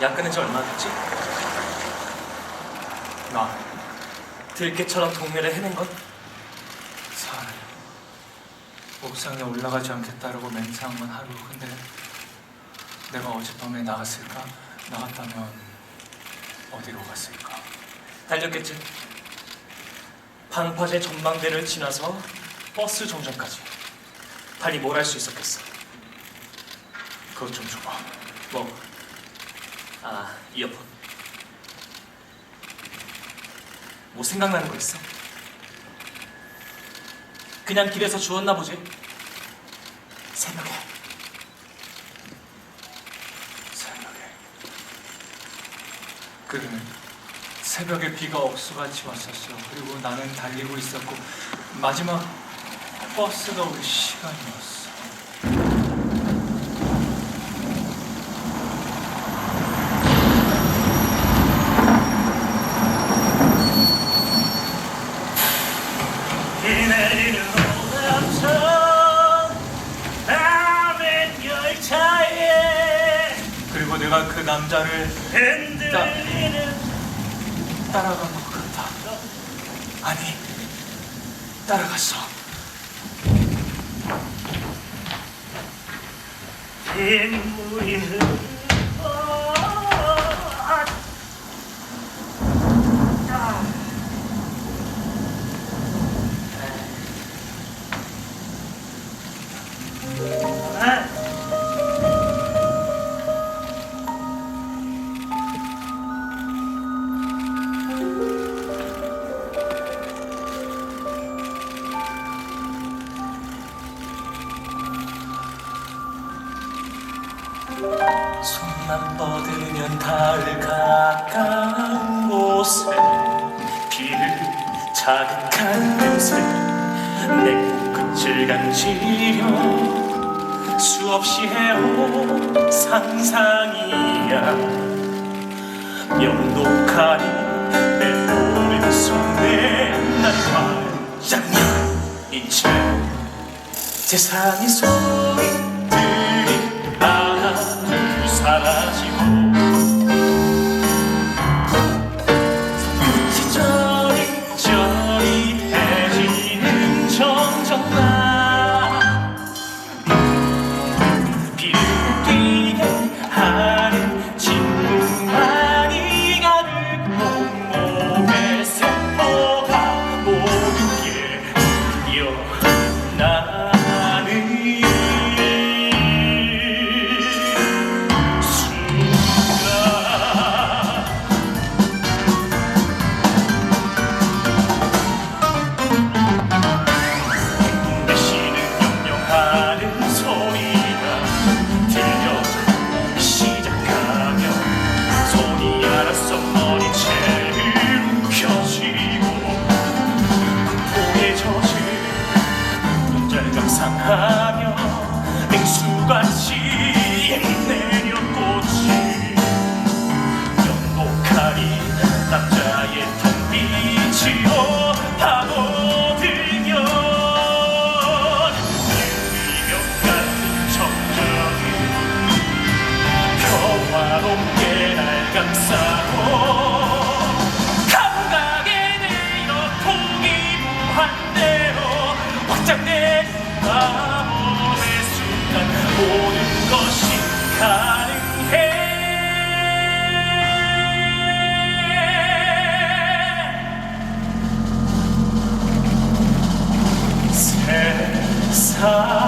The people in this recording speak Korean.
약 끊은 지 얼마 됐지? 나 들깨처럼 동네를 헤맨 건 사흘 옥상에 올라가지 않겠다라고 맹세한 건 하루 근데 내가 어젯밤에 나갔을까? 나갔다면 어디로 갔을까? 달렸겠지. 방파제 전망대를 지나서 버스 정점까지. 달리 뭘 할 수 있었겠어? 그것 좀 줘봐 뭐? 아, 이어폰. 뭐 생각나는 거 있어? 그냥 길에서 주웠나 보지? 새벽에. 새벽에 그래 새벽에 비가 억수같이 왔었어 그리고 나는 달리고 있었고 마지막 버스가 올 시간이었어 비 내리는 오감천 밤엔 열차에 그리고 내가 그 남자를 흔들리는 따라간 것 같아 아니 따라갔어. 빗물이 흐 손만 뻗으면 닿을 가까운 곳에 비를 자극한 냄새 내 끝을 간지려 수없이 해온 상상이야. 명독하니 내 머릿속에 난채 세상의 소리들이 하 time.